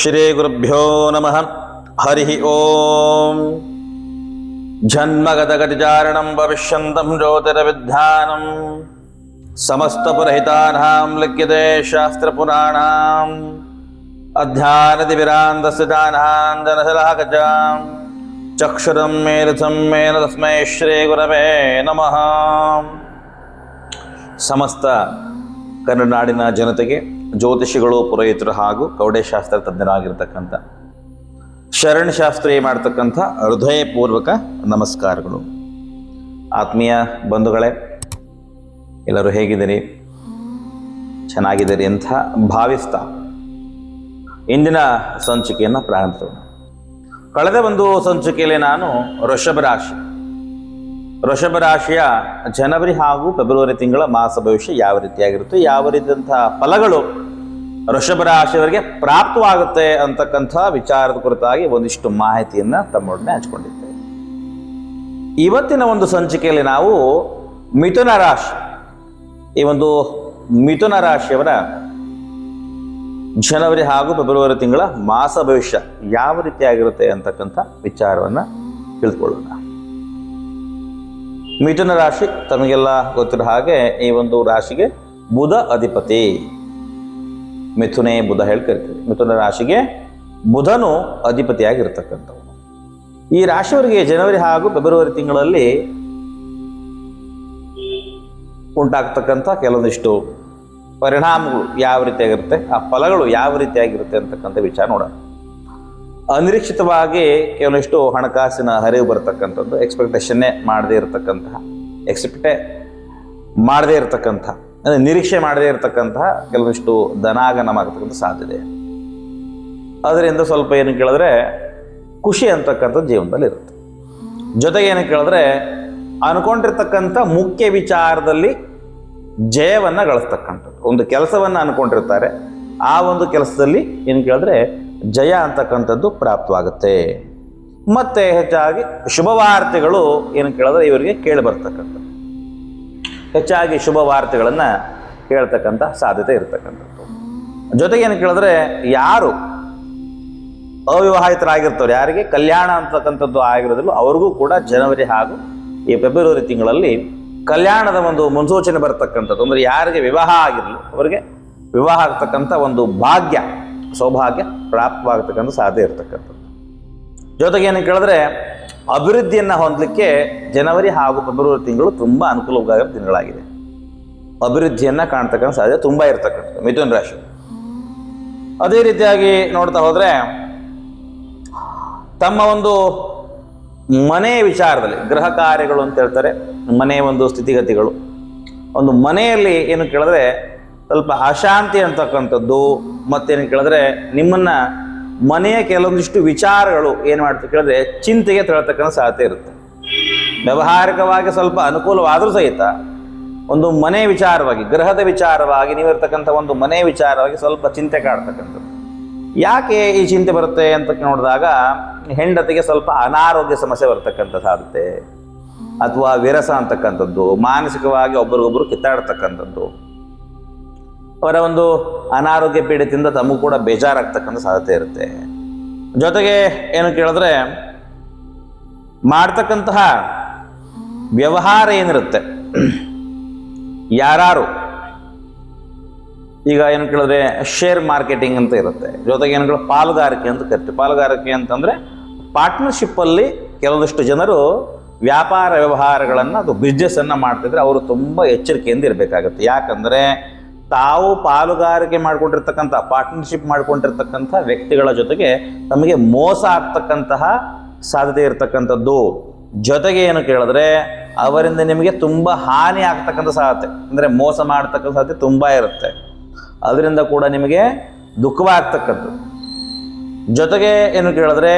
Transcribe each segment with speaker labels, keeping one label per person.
Speaker 1: ಶ್ರೀಗುರುಭ್ಯೋ ನಮಃ ಹರಿ ಓಂ ಜನ್ಮಗತಗತಿಚಾರಣಂ ಭವಿಷ್ಯಂತಂ ಜ್ಯೋತಿರವಿಧಾನಂ ಸಮಸ್ತಪುರಹಿತಾನಾಂ ಲಿಖ್ಯತೆ ಶಾಸ್ತ್ರಪುರಾಣಾಂ ಅಧ್ಯಾನದಿವಿರಾಂತಸ್ಥಿತಾನಾಂ ಜನಶಲಾಕಜಾಂ ಚಕ್ಷುರಂ ಮೇಲಸಂ ಮೇಲ ತಸ್ಮೈ ಶ್ರೀಗುರವೇ ನಮಃ ಸಮಸ್ತ ಕನ್ನಡ ನಾಡಿನ ಜನತೆಗೆ ಜ್ಯೋತಿಷಿಗಳು, ಪುರೋಹಿತರು ಹಾಗೂ ಕೌಡೆಶಾಸ್ತ್ರ ತಜ್ಞರಾಗಿರ್ತಕ್ಕಂಥ ಶರಣಶಾಸ್ತ್ರೀಯ ಮಾಡ್ತಕ್ಕಂಥ ಹೃದಯಪೂರ್ವಕ ನಮಸ್ಕಾರಗಳು. ಆತ್ಮೀಯ ಬಂಧುಗಳೇ, ಎಲ್ಲರೂ ಹೇಗಿದ್ದೀರಿ? ಚೆನ್ನಾಗಿದ್ದೀರಿ ಅಂತ ಭಾವಿಸ್ತಾ ಇಂದಿನ ಸಂಚಿಕೆಯನ್ನು ಪ್ರಾರಂಭಿಸೋಣ. ಕಳೆದ ಒಂದು ಸಂಚಿಕೆಯಲ್ಲಿ ನಾನು ವೃಷಭ ರಾಶಿ ವೃಷಭ ರಾಶಿಯ ಜನವರಿ ಹಾಗೂ ಫೆಬ್ರವರಿ ತಿಂಗಳ ಮಾಸ ಭವಿಷ್ಯ ಯಾವ ರೀತಿಯಾಗಿರುತ್ತೆ? ಯಾವ ರೀತಿಯಂತಹ ಫಲಗಳು ವೃಷಭ ರಾಶಿಯವರಿಗೆ ಪ್ರಾಪ್ತವಾಗುತ್ತೆ ಅಂತಕ್ಕಂಥ ವಿಚಾರದ ಕುರಿತಾಗಿ ಒಂದಿಷ್ಟು ಮಾಹಿತಿಯನ್ನು ತಮ್ಮೊಡನೆ ಹಂಚಿಕೊಂಡಿದ್ದೇವೆ. ಇವತ್ತಿನ ಒಂದು ಸಂಚಿಕೆಯಲ್ಲಿ ನಾವು ಮಿಥುನ ರಾಶಿ, ಈ ಒಂದು ಮಿಥುನ ರಾಶಿಯವರ ಜನವರಿ ಹಾಗೂ ಫೆಬ್ರವರಿ ತಿಂಗಳ ಮಾಸ ಭವಿಷ್ಯ ಯಾವ ರೀತಿಯಾಗಿರುತ್ತೆ ಅಂತಕ್ಕಂಥ ವಿಚಾರವನ್ನು ತಿಳ್ಕೊಳ್ಳೋಣ. ಮಿಥುನ ರಾಶಿ, ತಮಗೆಲ್ಲ ಗೊತ್ತಿರೋ ಹಾಗೆ ಈ ಒಂದು ರಾಶಿಗೆ ಬುಧ ಅಧಿಪತಿ. ಮಿಥುನೇ ಬುಧ ಹೇಳಿ ಕರಿತೀವಿ ಮಿಥುನ ರಾಶಿಗೆ ಬುಧನು ಅಧಿಪತಿಯಾಗಿರ್ತಕ್ಕಂಥವು ಈ ರಾಶಿಯವರಿಗೆ ಜನವರಿ ಹಾಗೂ ಫೆಬ್ರವರಿ ತಿಂಗಳಲ್ಲಿ ಉಂಟಾಗ್ತಕ್ಕಂಥ ಕೆಲವೊಂದಿಷ್ಟು ಪರಿಣಾಮಗಳು ಯಾವ ರೀತಿಯಾಗಿರುತ್ತೆ, ಆ ಫಲಗಳು ಯಾವ ರೀತಿಯಾಗಿರುತ್ತೆ ಅಂತಕ್ಕಂಥ ವಿಚಾರ ನೋಡೋಣ. ಅನಿರೀಕ್ಷಿತವಾಗಿ ಕೆಲವೊಂದಿಷ್ಟು ಹಣಕಾಸಿನ ಹರಿವು ಬರತಕ್ಕಂಥದ್ದು ಎಕ್ಸ್ಪೆಕ್ಟೇಷನ್ನೇ ಮಾಡದೇ ಇರತಕ್ಕಂತಹ ಎಕ್ಸ್ಪೆಕ್ಟೇ ಮಾಡದೇ ಇರತಕ್ಕಂಥ, ಅಂದರೆ ನಿರೀಕ್ಷೆ ಮಾಡದೇ ಇರತಕ್ಕಂತಹ ಕೆಲವೊಂದಿಷ್ಟು ಧನಾಗಮನ ಆಗ್ತಕ್ಕಂಥ ಸಾಧ್ಯತೆ. ಅದರಿಂದ ಸ್ವಲ್ಪ ಏನು ಕೇಳಿದ್ರೆ, ಖುಷಿ ಅಂತಕ್ಕಂಥದ್ದು ಜೀವನದಲ್ಲಿ ಇರುತ್ತೆ. ಜೊತೆಗೆ ಏನು ಕೇಳಿದ್ರೆ, ಅನ್ಕೊಂಡಿರ್ತಕ್ಕಂಥ ಮುಖ್ಯ ವಿಚಾರದಲ್ಲಿ ಜಯವನ್ನು ಗಳಿಸ್ತಕ್ಕಂಥದ್ದು. ಒಂದು ಕೆಲಸವನ್ನು ಅನ್ಕೊಂಡಿರ್ತಾರೆ, ಆ ಒಂದು ಕೆಲಸದಲ್ಲಿ ಏನು ಕೇಳಿದ್ರೆ ಜಯ ಅಂತಕ್ಕಂಥದ್ದು ಪ್ರಾಪ್ತವಾಗುತ್ತೆ. ಮತ್ತೆ ಹೆಚ್ಚಾಗಿ ಶುಭವಾರ್ತೆಗಳು ಏನು ಕೇಳಿದ್ರೆ ಇವರಿಗೆ ಕೇಳಿ ಬರ್ತಕ್ಕಂಥದ್ದು. ಹೆಚ್ಚಾಗಿ ಶುಭ ವಾರ್ತೆಗಳನ್ನು ಕೇಳ್ತಕ್ಕಂಥ ಸಾಧ್ಯತೆ ಇರತಕ್ಕಂಥದ್ದು. ಜೊತೆಗೆ ಏನು ಕೇಳಿದ್ರೆ ಯಾರು ಅವಿವಾಹಿತರಾಗಿರ್ತಾರೆ, ಯಾರಿಗೆ ಕಲ್ಯಾಣ ಅಂತಕ್ಕಂಥದ್ದು ಆಗಿರೋದಿಲ್ಲ, ಅವ್ರಿಗೂ ಕೂಡ ಜನವರಿ ಹಾಗೂ ಈ ಫೆಬ್ರವರಿ ತಿಂಗಳಲ್ಲಿ ಕಲ್ಯಾಣದ ಒಂದು ಮುನ್ಸೂಚನೆ ಬರ್ತಕ್ಕಂಥದ್ದು. ಅಂದರೆ ಯಾರಿಗೆ ವಿವಾಹ ಆಗಿರಲಿ, ಅವರಿಗೆ ವಿವಾಹ ಆಗ್ತಕ್ಕಂಥ ಒಂದು ಭಾಗ್ಯ ಸೌಭಾಗ್ಯ ಪ್ರಾಪ್ತವಾಗತಕ್ಕಂಥ ಸಾಧ್ಯ ಇರತಕ್ಕಂಥದ್ದು. ಜೊತೆಗೆ ಏನು ಕೇಳಿದ್ರೆ ಅಭಿವೃದ್ಧಿಯನ್ನು ಹೊಂದಲಿಕ್ಕೆ ಜನವರಿ ಹಾಗೂ ಫೆಬ್ರವರಿ ತಿಂಗಳು ತುಂಬ ಅನುಕೂಲವಾಗಿರೋ ದಿನಗಳಾಗಿದೆ ಅಭಿವೃದ್ಧಿಯನ್ನು ಕಾಣ್ತಕ್ಕಂಥ ಸಾಧ್ಯ ತುಂಬ ಇರತಕ್ಕಂಥದ್ದು, ಮಿಥುನ್ ರಾಶಿ. ಅದೇ ರೀತಿಯಾಗಿ ನೋಡ್ತಾ ಹೋದರೆ, ತಮ್ಮ ಒಂದು ಮನೆ ವಿಚಾರದಲ್ಲಿ, ಗೃಹ ಕಾರ್ಯಗಳು ಅಂತ ಹೇಳ್ತಾರೆ ಮನೆಯ ಒಂದು ಸ್ಥಿತಿಗತಿಗಳು. ಒಂದು ಮನೆಯಲ್ಲಿ ಏನು ಕೇಳಿದ್ರೆ ಸ್ವಲ್ಪ ಅಶಾಂತಿ ಅಂತಕ್ಕಂಥದ್ದು ಮತ್ತೇನು ಕೇಳಿದ್ರೆ ನಿಮ್ಮನ್ನ ಮನೆಯ ಕೆಲವೊಂದಿಷ್ಟು ವಿಚಾರಗಳು ಏನು ಮಾಡ್ತೀವಿ ಕೇಳಿದ್ರೆ ಚಿಂತೆಗೆ ತಳ್ತಕ್ಕಂಥ ಸಾಧ್ಯ ಇರುತ್ತೆ. ವ್ಯವಹಾರಿಕವಾಗಿ ಸ್ವಲ್ಪ ಅನುಕೂಲವಾದರೂ ಸಹಿತ ಒಂದು ಮನೆ ವಿಚಾರವಾಗಿ ಗ್ರಹದ ವಿಚಾರವಾಗಿ, ನೀವಿರ್ತಕ್ಕಂಥ ಒಂದು ಮನೆ ವಿಚಾರವಾಗಿ ಸ್ವಲ್ಪ ಚಿಂತೆ ಕಾಡ್ತಕ್ಕಂಥದ್ದು. ಯಾಕೆ ಈ ಚಿಂತೆ ಬರುತ್ತೆ ಅಂತ ನೋಡಿದಾಗ ಹೆಂಡತಿಗೆ ಸ್ವಲ್ಪ ಅನಾರೋಗ್ಯ ಸಮಸ್ಯೆ ಬರ್ತಕ್ಕಂಥ ಸಾಧ್ಯತೆ, ಅಥವಾ ವಿರಸ ಅಂತಕ್ಕಂಥದ್ದು, ಮಾನಸಿಕವಾಗಿ ಒಬ್ಬರಿಗೊಬ್ಬರು ಕಿತ್ತಾಡ್ತಕ್ಕಂಥದ್ದು. ಅವರ ಒಂದು ಅನಾರೋಗ್ಯ ಪೀಡಿತದಿಂದ ತಮಗೂ ಕೂಡ ಬೇಜಾರಾಗ್ತಕ್ಕಂಥ ಸಾಧ್ಯತೆ ಇರುತ್ತೆ. ಜೊತೆಗೆ ಏನು ಕೇಳಿದ್ರೆ, ಮಾಡ್ತಕ್ಕಂತಹ ವ್ಯವಹಾರ ಏನಿರುತ್ತೆ? ಯಾರು ಈಗ ಏನು ಕೇಳಿದ್ರೆ ಶೇರ್ ಮಾರ್ಕೆಟಿಂಗ್ ಅಂತ ಇರುತ್ತೆ. ಜೊತೆಗೆ ಏನು ಕೇಳಿದ್ರೆ ಪಾಲುಗಾರಿಕೆ ಅಂತ ಕರಿತೀವಿ. ಪಾಲುಗಾರಿಕೆ ಅಂತಂದರೆ ಪಾರ್ಟ್ನರ್ಶಿಪ್ಪಲ್ಲಿ ಕೆಲವೊಂದಷ್ಟು ಜನರು ವ್ಯಾಪಾರ ವ್ಯವಹಾರಗಳನ್ನು, ಅದು ಬಿಸ್ನೆಸ್ಸನ್ನು ಮಾಡ್ತಿದ್ರೆ ಅವರು ತುಂಬ ಎಚ್ಚರಿಕೆಯಿಂದ ಇರಬೇಕಾಗುತ್ತೆ. ಯಾಕಂದರೆ ತಾವು ಪಾಲುಗಾರಿಕೆ ಮಾಡಿಕೊಂಡಿರ್ತಕ್ಕಂಥ ಪಾರ್ಟ್ನರ್ಶಿಪ್ ಮಾಡಿಕೊಂಡಿರ್ತಕ್ಕಂಥ ವ್ಯಕ್ತಿಗಳ ಜೊತೆಗೆ ತಮಗೆ ಮೋಸ ಆಗ್ತಕ್ಕಂತಹ ಸಾಧ್ಯತೆ ಇರತಕ್ಕಂಥದ್ದು. ಜೊತೆಗೆ ಏನು ಕೇಳಿದ್ರೆ, ಅವರಿಂದ ನಿಮಗೆ ತುಂಬ ಹಾನಿ ಆಗ್ತಕ್ಕಂಥ ಸಾಧ್ಯತೆ. ಅಂದರೆ ಮೋಸ ಮಾಡ್ತಕ್ಕಂಥ ಸಾಧ್ಯತೆ ತುಂಬ ಇರುತ್ತೆ. ಅದರಿಂದ ಕೂಡ ನಿಮಗೆ ದುಃಖವಾಗ್ತಕ್ಕಂಥದ್ದು ಜೊತೆಗೆ ಏನು ಕೇಳಿದ್ರೆ,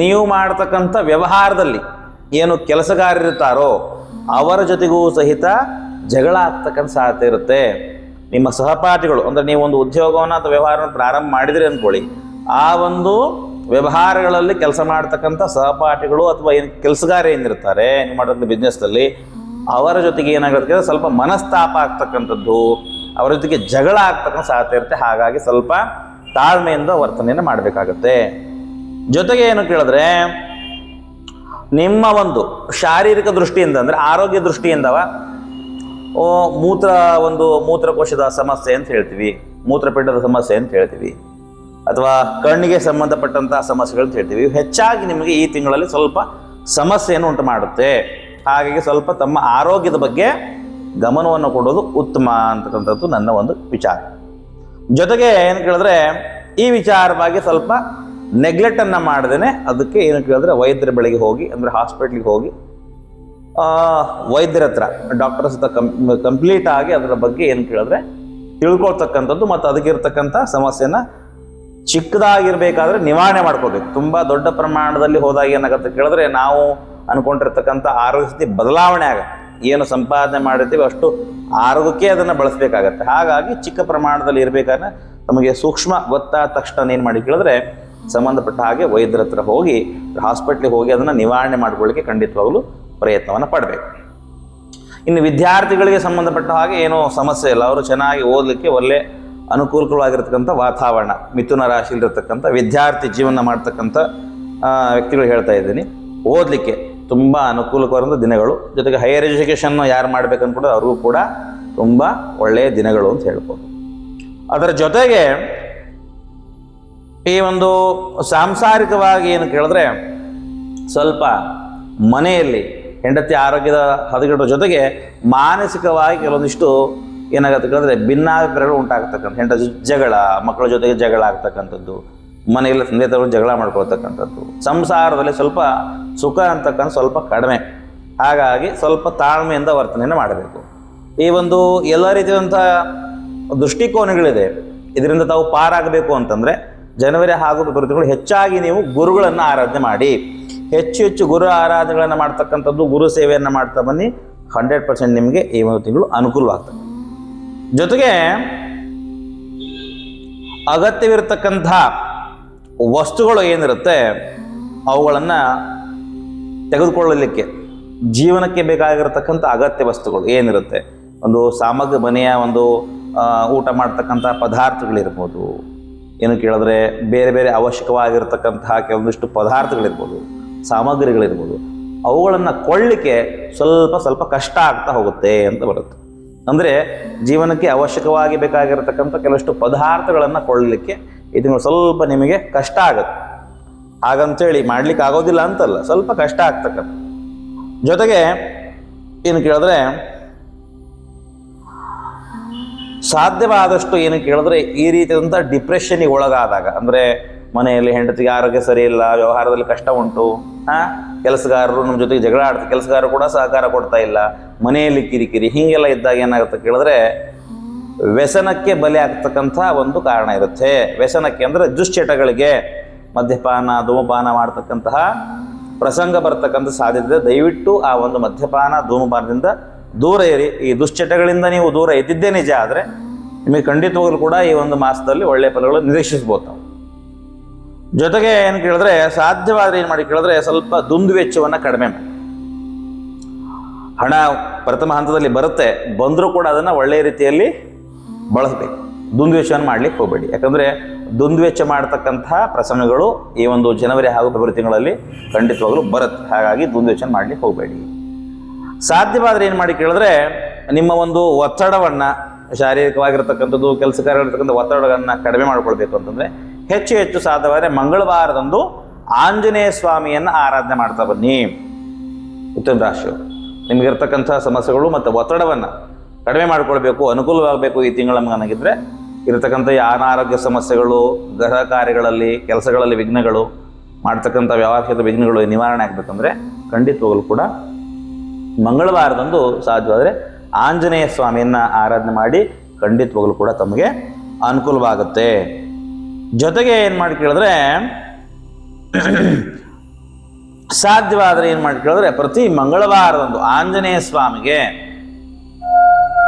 Speaker 1: ನೀವು ಮಾಡ್ತಕ್ಕಂಥ ವ್ಯವಹಾರದಲ್ಲಿ ಏನು ಕೆಲಸಗಾರರಿರ್ತಾರೋ, ಅವರ ಜೊತೆಗೂ ಸಹಿತ ಜಗಳ ಆಗ್ತಕ್ಕಂಥ ಸಾಧ್ಯತೆ ಇರುತ್ತೆ. ನಿಮ್ಮ ಸಹಪಾಠಿಗಳು, ಅಂದರೆ ನೀವು ಒಂದು ಉದ್ಯೋಗವನ್ನು ಅಥವಾ ವ್ಯವಹಾರವನ್ನು ಪ್ರಾರಂಭ ಮಾಡಿದ್ರಿ ಅಂದ್ಕೊಳ್ಳಿ, ಆ ಒಂದು ವ್ಯವಹಾರಗಳಲ್ಲಿ ಕೆಲಸ ಮಾಡ್ತಕ್ಕಂಥ ಸಹಪಾಠಿಗಳು ಅಥವಾ ಏನು ಕೆಲಸಗಾರ ಏನಿರ್ತಾರೆ, ನೀವು ಮಾಡೋದು ಬಿಸ್ನೆಸ್ನಲ್ಲಿ ಅವರ ಜೊತೆಗೆ ಏನಾಗುತ್ತೆ ಸ್ವಲ್ಪ ಮನಸ್ತಾಪ ಆಗ್ತಕ್ಕಂಥದ್ದು, ಅವರ ಜೊತೆಗೆ ಜಗಳ ಆಗ್ತಕ್ಕಂಥ ಸಾಧ್ಯತೆ ಇರುತ್ತೆ, ಹಾಗಾಗಿ ಸ್ವಲ್ಪ ತಾಳ್ಮೆಯಿಂದ ವರ್ತನೆಯನ್ನು ಮಾಡಬೇಕಾಗತ್ತೆ. ಜೊತೆಗೆ ಏನು ಕೇಳಿದ್ರೆ, ನಿಮ್ಮ ಒಂದು ಶಾರೀರಿಕ ದೃಷ್ಟಿಯಿಂದ ಅಂದರೆ ಆರೋಗ್ಯ ದೃಷ್ಟಿಯಿಂದವ ಮೂತ್ರ ಒಂದು ಮೂತ್ರಕೋಶದ ಸಮಸ್ಯೆ ಅಂತ ಹೇಳ್ತೀವಿ. ಮೂತ್ರಪಿಂಡದ ಸಮಸ್ಯೆ ಅಂತ ಹೇಳ್ತೀವಿ. ಅಥವಾ ಕಣ್ಣಿಗೆ ಸಂಬಂಧಪಟ್ಟಂತಹ ಸಮಸ್ಯೆಗಳು ಅಂತ ಹೇಳ್ತೀವಿ. ಹೆಚ್ಚಾಗಿ ನಿಮಗೆ ಈ ತಿಂಗಳಲ್ಲಿ ಸ್ವಲ್ಪ ಸಮಸ್ಯೆಯನ್ನು ಉಂಟು ಮಾಡುತ್ತೆ ಹಾಗಾಗಿ ಸ್ವಲ್ಪ ತಮ್ಮ ಆರೋಗ್ಯದ ಬಗ್ಗೆ ಗಮನವನ್ನು ಕೊಡೋದು ಉತ್ತಮ ಅಂತಕ್ಕಂಥದ್ದು ನನ್ನ ಒಂದು ವಿಚಾರ. ಜೊತೆಗೆ ಏನು ಕೇಳಿದ್ರೆ, ಈ ವಿಚಾರವಾಗಿ ಸ್ವಲ್ಪ ನೆಗ್ಲೆಕ್ಟನ್ನು ಮಾಡದೇನೆ. ಅದಕ್ಕೆ ಏನು ಕೇಳಿದ್ರೆ, ವೈದ್ಯರ ಬಳಿಗೆ ಹೋಗಿ, ಅಂದರೆ ಹಾಸ್ಪಿಟ್ಲಿಗೆ ಹೋಗಿ ವೈದ್ಯರ ಹತ್ರ ಡಾಕ್ಟರ್ಸ್ ಹತ್ರ ಕಂ ಕಂಪ್ಲೀಟ್ ಆಗಿ ಅದರ ಬಗ್ಗೆ ಏನು ಕೇಳಿದ್ರೆ ತಿಳ್ಕೊಳ್ತಕ್ಕಂಥದ್ದು ಮತ್ತು ಅದಕ್ಕಿರ್ತಕ್ಕಂಥ ಸಮಸ್ಯೆನ ಚಿಕ್ಕದಾಗಿರ್ಬೇಕಾದ್ರೆ ನಿವಾರಣೆ ಮಾಡ್ಕೋಬೇಕು. ತುಂಬ ದೊಡ್ಡ ಪ್ರಮಾಣದಲ್ಲಿ ಹೋದಾಗ ಏನಾಗುತ್ತೆ ಕೇಳಿದ್ರೆ ನಾವು ಅನ್ಕೊಂಡಿರ್ತಕ್ಕಂಥ ಆರೋಗ್ಯ ಸ್ಥಿತಿ ಬದಲಾವಣೆ ಆಗುತ್ತೆ. ಏನು ಸಂಪಾದನೆ ಮಾಡಿರ್ತೀವಿ ಅಷ್ಟು ಆರೋಗ್ಯಕ್ಕೆ ಅದನ್ನು ಬಳಸಬೇಕಾಗತ್ತೆ. ಹಾಗಾಗಿ ಚಿಕ್ಕ ಪ್ರಮಾಣದಲ್ಲಿ ಇರಬೇಕಾದ್ರೆ ನಮಗೆ ಸೂಕ್ಷ್ಮ ಗೊತ್ತಾದ ತಕ್ಷಣ ಏನು ಮಾಡಿ ಕೇಳಿದ್ರೆ ಸಂಬಂಧಪಟ್ಟ ಹಾಗೆ ವೈದ್ಯರ ಹತ್ರ ಹೋಗಿ ಹಾಸ್ಪಿಟ್ಲಿಗೆ ಹೋಗಿ ಅದನ್ನು ನಿವಾರಣೆ ಮಾಡ್ಕೊಳ್ಳಿಕ್ಕೆ ಖಂಡಿತವಾಗಲೂ ಪ್ರಯತ್ನವನ್ನು ಪಡಬೇಕು. ಇನ್ನು ವಿದ್ಯಾರ್ಥಿಗಳಿಗೆ ಸಂಬಂಧಪಟ್ಟ ಹಾಗೆ ಏನೋ ಸಮಸ್ಯೆ ಇಲ್ಲ. ಅವರು ಚೆನ್ನಾಗಿ ಓದಲಿಕ್ಕೆ ಒಳ್ಳೆ ಅನುಕೂಲಕರವಾಗಿರ್ತಕ್ಕಂಥ ವಾತಾವರಣ, ಮಿಥುನ ರಾಶಿಯಲ್ಲಿರ್ತಕ್ಕಂಥ ವಿದ್ಯಾರ್ಥಿ ಜೀವನ ಮಾಡ್ತಕ್ಕಂಥ ವ್ಯಕ್ತಿಗಳು ಹೇಳ್ತಾ ಇದ್ದೀನಿ. ಓದಲಿಕ್ಕೆ ತುಂಬ ಅನುಕೂಲಕರಂಥ ದಿನಗಳು. ಜೊತೆಗೆ ಹೈಯರ್ ಎಜುಕೇಷನ್ ಯಾರು ಮಾಡ್ಬೇಕು ಅನ್ಕೊಂಡು ಅವ್ರಿಗೂ ಕೂಡ ತುಂಬ ಒಳ್ಳೆಯ ದಿನಗಳು ಅಂತ ಹೇಳ್ಬೋದು. ಅದರ ಜೊತೆಗೆ ಈ ಒಂದು ಸಾಂಸಾರಿಕವಾಗಿ ಏನು ಕೇಳಿದ್ರೆ ಸ್ವಲ್ಪ ಮನೆಯಲ್ಲಿ ಹೆಂಡತಿ ಆರೋಗ್ಯದ ಹದಗೆಡೋ ಜೊತೆಗೆ ಮಾನಸಿಕವಾಗಿ ಕೆಲವೊಂದಿಷ್ಟು ಏನಾಗುತ್ತೆ ಕೇಳಿದ್ರೆ ಭಿನ್ನಾಭಿಪ್ರಾಯಗಳು ಉಂಟಾಗ್ತಕ್ಕಂಥ ಹೆಂಡತಿ ಜಗಳ, ಮಕ್ಕಳ ಜೊತೆಗೆ ಜಗಳ ಆಗ್ತಕ್ಕಂಥದ್ದು, ಮನೆಯಲ್ಲಿ ತಂದೆ ತಗೊಂಡು ಜಗಳ ಮಾಡ್ಕೊಳ್ತಕ್ಕಂಥದ್ದು. ಸಂಸಾರದಲ್ಲಿ ಸ್ವಲ್ಪ ಸುಖ ಅಂತಕ್ಕಂಥ ಸ್ವಲ್ಪ ಕಡಿಮೆ. ಹಾಗಾಗಿ ಸ್ವಲ್ಪ ತಾಳ್ಮೆಯಿಂದ ವರ್ತನೆಯನ್ನು ಮಾಡಬೇಕು. ಈ ಒಂದು ಎಲ್ಲ ರೀತಿಯಾದಂಥ ದೃಷ್ಟಿಕೋನಗಳಿದೆ. ಇದರಿಂದ ತಾವು ಪಾರಾಗಬೇಕು ಅಂತಂದರೆ ಜನವರಿ ಹಾಗೂ ಪ್ರತಿಗಳು ಹೆಚ್ಚಾಗಿ ನೀವು ಗುರುಗಳನ್ನು ಆರಾಧನೆ ಮಾಡಿ. ಹೆಚ್ಚು ಹೆಚ್ಚು ಗುರು ಆರಾಧನೆಗಳನ್ನು ಮಾಡ್ತಕ್ಕಂಥದ್ದು ಗುರು ಸೇವೆಯನ್ನು ಮಾಡ್ತಾ ಬನ್ನಿ. ಹಂಡ್ರೆಡ್ ಪರ್ಸೆಂಟ್ ನಿಮಗೆ ಈ ಒಂದು ತಿಂಗಳು ಅನುಕೂಲವಾಗ್ತದೆ. ಜೊತೆಗೆ ಅಗತ್ಯವಿರತಕ್ಕಂಥ ವಸ್ತುಗಳು ಏನಿರುತ್ತೆ ಅವುಗಳನ್ನು ತೆಗೆದುಕೊಳ್ಳಲಿಕ್ಕೆ, ಜೀವನಕ್ಕೆ ಬೇಕಾಗಿರತಕ್ಕಂಥ ಅಗತ್ಯ ವಸ್ತುಗಳು ಏನಿರುತ್ತೆ? ಒಂದು ಸಾಮಗ್ರಿ ಮನೆಯ ಒಂದು ಊಟ ಮಾಡ್ತಕ್ಕಂಥ ಪದಾರ್ಥಗಳಿರ್ಬೋದು. ಏನು ಕೇಳಿದ್ರೆ ಬೇರೆ ಬೇರೆ ಅವಶ್ಯಕವಾಗಿರ್ತಕ್ಕಂತಹ ಕೆಲವೊಂದಿಷ್ಟು ಪದಾರ್ಥಗಳಿರ್ಬೋದು. ಸಾಮಗ್ರಿಗಳಿರ್ಬೋದು. ಅವುಗಳನ್ನು ಕೊಳ್ಳಿಕ್ಕೆ ಸ್ವಲ್ಪ ಸ್ವಲ್ಪ ಕಷ್ಟ ಆಗ್ತಾ ಹೋಗುತ್ತೆ ಅಂತ ಬರುತ್ತೆ. ಅಂದರೆ ಜೀವನಕ್ಕೆ ಅವಶ್ಯಕವಾಗಿ ಬೇಕಾಗಿರತಕ್ಕಂಥ ಕೆಲವಷ್ಟು ಪದಾರ್ಥಗಳನ್ನು ಕೊಳ್ಳಲಿಕ್ಕೆ ಇದು ಸ್ವಲ್ಪ ನಿಮಗೆ ಕಷ್ಟ ಆಗುತ್ತೆ. ಹಾಗಂತೇಳಿ ಮಾಡ್ಲಿಕ್ಕೆ ಆಗೋದಿಲ್ಲ ಅಂತಲ್ಲ, ಸ್ವಲ್ಪ ಕಷ್ಟ ಆಗ್ತಕ್ಕಂಥ. ಜೊತೆಗೆ ಏನು ಕೇಳಿದ್ರೆ, ಸಾಧ್ಯವಾದಷ್ಟು ಏನು ಕೇಳಿದ್ರೆ ಈ ರೀತಿಯಾದಂಥ ಡಿಪ್ರೆಷನ್ಗೆ ಒಳಗಾದಾಗ, ಅಂದರೆ ಮನೆಯಲ್ಲಿ ಹೆಂಡತಿಗೆ ಆರೋಗ್ಯ ಸರಿ ಇಲ್ಲ, ವ್ಯವಹಾರದಲ್ಲಿ ಕಷ್ಟ ಉಂಟು ಹಾಂ ಕೆಲಸಗಾರರು ನಮ್ಮ ಜೊತೆಗೆ ಜಗಳ ಆಡ್ತಾರೆ. ಕೆಲಸಗಾರರು ಕೂಡ ಸಹಕಾರ ಕೊಡ್ತಾ ಇಲ್ಲ. ಮನೆಯಲ್ಲಿ ಕಿರಿಕಿರಿ, ಹೀಗೆಲ್ಲ ಇದ್ದಾಗ ಏನಾಗುತ್ತೆ ಕೇಳಿದ್ರೆ, ವ್ಯಸನಕ್ಕೆ ಬಲಿ ಆಗ್ತಕ್ಕಂಥ ಒಂದು ಕಾರಣ ಇರುತ್ತೆ. ವ್ಯಸನಕ್ಕೆ ಅಂದರೆ ದುಶ್ಚಟಗಳಿಗೆ ಮದ್ಯಪಾನ, ಧೂಮಪಾನ ಮಾಡ್ತಕ್ಕಂತಹ ಪ್ರಸಂಗ ಬರ್ತಕ್ಕಂಥ ಸಾಧ್ಯತೆ. ದಯವಿಟ್ಟು ಆ ಒಂದು ಮದ್ಯಪಾನ, ಧೂಮಪಾನದಿಂದ ದೂರ ಇರಿ. ಈ ದುಶ್ಚಟಗಳಿಂದ ನೀವು ದೂರ ಇದ್ದಿದ್ದೇ ನಿಜ, ಆದರೆ ನಿಮಗೆ ಖಂಡಿತವಾಗಲೂ ಕೂಡ ಈ ಒಂದು ಮಾಸದಲ್ಲಿ ಒಳ್ಳೆಯ ಫಲಗಳು ನಿರೀಕ್ಷಿಸ್ಬೋದು ಜೊತೆಗೆ ಏನು ಕೇಳಿದ್ರೆ, ಸಾಧ್ಯವಾದರೆ ಏನು ಮಾಡಿ ಕೇಳಿದ್ರೆ, ಸ್ವಲ್ಪ ದುಂದು ವೆಚ್ಚವನ್ನು ಕಡಿಮೆ ಮಾಡಿ. ಹಣ ಪ್ರಥಮ ಹಂತದಲ್ಲಿ ಬರುತ್ತೆ, ಬಂದರೂ ಕೂಡ ಅದನ್ನು ಒಳ್ಳೆಯ ರೀತಿಯಲ್ಲಿ ಬಳಸಬೇಕು. ದುಂದು ವೆಚ್ಚವನ್ನು ಮಾಡ್ಲಿಕ್ಕೆ ಹೋಗಬೇಡಿ. ಯಾಕಂದರೆ ದುಂದು ವೆಚ್ಚ ಮಾಡ್ತಕ್ಕಂತಹ ಪ್ರಸಂಗಗಳು ಈ ಒಂದು ಜನವರಿ ಹಾಗೂ ಫೆಬ್ರವರಿ ತಿಂಗಳಲ್ಲಿ ಖಂಡಿತವಾಗಲೂ ಬರುತ್ತೆ. ಹಾಗಾಗಿ ದುಂದು ವೆಚ್ಚ ಮಾಡ್ಲಿಕ್ಕೆ ಹೋಗಬೇಡಿ. ಸಾಧ್ಯವಾದರೆ ಏನು ಮಾಡಿ ಕೇಳಿದ್ರೆ, ನಿಮ್ಮ ಒಂದು ಒತ್ತಡವನ್ನು, ಶಾರೀರಿಕವಾಗಿರ್ತಕ್ಕಂಥದ್ದು ಕೆಲಸ ಕಾರ್ಯಗಳಿರ್ತಕ್ಕಂಥ ಒತ್ತಡಗಳನ್ನು ಕಡಿಮೆ ಮಾಡಿಕೊಳ್ಬೇಕು ಅಂತಂದರೆ ಹೆಚ್ಚು ಹೆಚ್ಚು ಸಾಧ್ಯವಾದರೆ ಮಂಗಳವಾರದಂದು ಆಂಜನೇಯ ಸ್ವಾಮಿಯನ್ನು ಆರಾಧನೆ ಮಾಡ್ತಾ ಬನ್ನಿ. ಉತ್ತಮ ರಾಶಿಯವರು, ನಿಮಗಿರ್ತಕ್ಕಂಥ ಸಮಸ್ಯೆಗಳು ಮತ್ತು ಒತ್ತಡವನ್ನು ಕಡಿಮೆ ಮಾಡಿಕೊಳ್ಬೇಕು, ಅನುಕೂಲವಾಗಬೇಕು ಈ ತಿಂಗಳ ನನಗಿದ್ರೆ ಇರತಕ್ಕಂಥ ಅನಾರೋಗ್ಯ ಸಮಸ್ಯೆಗಳು ಗೃಹ ಕಾರ್ಯಗಳಲ್ಲಿ, ಕೆಲಸಗಳಲ್ಲಿ ವಿಘ್ನಗಳು, ಮಾಡ್ತಕ್ಕಂಥ ವ್ಯವಹಾರದ ವಿಘ್ನಗಳು ನಿವಾರಣೆ ಆಗಬೇಕಂದ್ರೆ ಖಂಡಿತವಾಗಲೂ ಕೂಡ ಮಂಗಳವಾರದಂದು ಸಾಧ್ಯವಾದರೆ ಆಂಜನೇಯ ಸ್ವಾಮಿಯನ್ನು ಆರಾಧನೆ ಮಾಡಿ ಖಂಡಿತವಾಗಲೂ ಕೂಡ ತಮಗೆ ಅನುಕೂಲವಾಗುತ್ತೆ. ಜೊತೆಗೆ ಏನು ಮಾಡಿ ಕೇಳಿದ್ರೆ ಸಾಧ್ಯವಾದರೆ ಏನು ಮಾಡಿ ಕೇಳಿದ್ರೆ ಪ್ರತಿ ಮಂಗಳವಾರದಂದು ಆಂಜನೇಯ ಸ್ವಾಮಿಗೆ